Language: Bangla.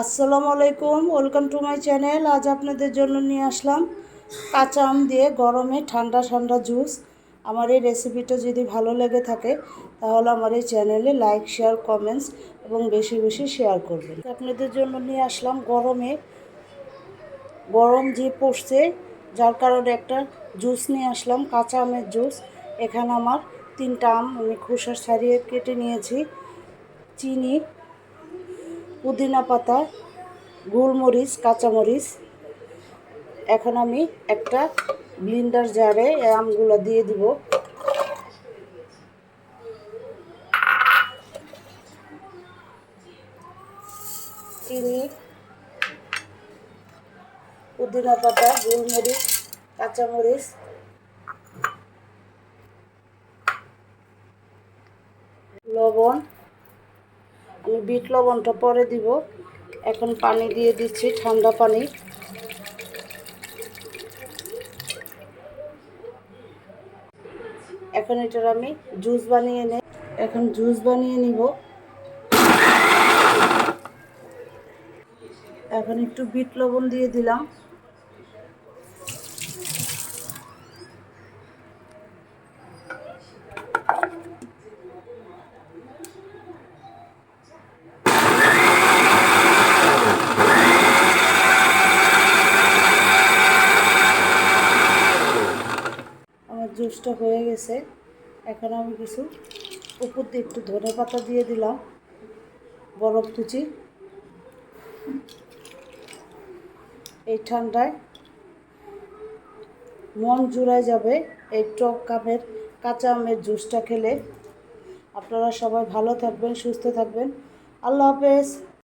আসসালামু আলাইকুম, ওয়েলকাম টু মাই চ্যানেল। আজ আপনাদের জন্য নিয়ে আসলাম কাঁচা আম দিয়ে গরমে ঠান্ডা ঠান্ডা জুস। আমার এই রেসিপিটা যদি ভালো লেগে থাকে, তাহলে আমার এই চ্যানেলে লাইক, শেয়ার, কমেন্টস এবং বেশি বেশি শেয়ার করবেন। আপনাদের জন্য নিয়ে আসলাম গরমে গরম যে পড়ছে যার কারণে একটা জুস নিয়ে আসলাম, কাঁচা আমের জুস। এখানে আমার তিনটা আম আমি খোসা ছাড়িয়ে কেটে নিয়েছি, চিনি পুদিনা পাতা, গোলমরিচ, কাঁচামরিচ। এখন আমি একটা ব্লিন্ডার জারে আমগুলো দিয়ে দিব। চিনি, পুদিনা পাতা, গোলমরিচ, কাঁচামরিচ। লবণ আমি বিট লবণটা পরে দিব। এখন পানি দিয়ে দিচ্ছি ঠান্ডা পানি। এখন এটার আমি জুস বানিয়ে নেই। এখন জুস বানিয়ে নিব। এখন একটু বিট লবণ দিয়ে দিলাম আমার জুসটা হয়ে গেছে। এখন আমি কিছু উপর দিয়ে একটু ধনে পাতা দিয়ে দিলাম, বরফ কুচি। এই ঠান্ডায় মন জুড়ায় যাবে এই টক কামের কাঁচা আমের জুসটা খেলে। আপনারা সবাই ভালো থাকবেন, সুস্থ থাকবেন। আল্লাহ হাফেজ।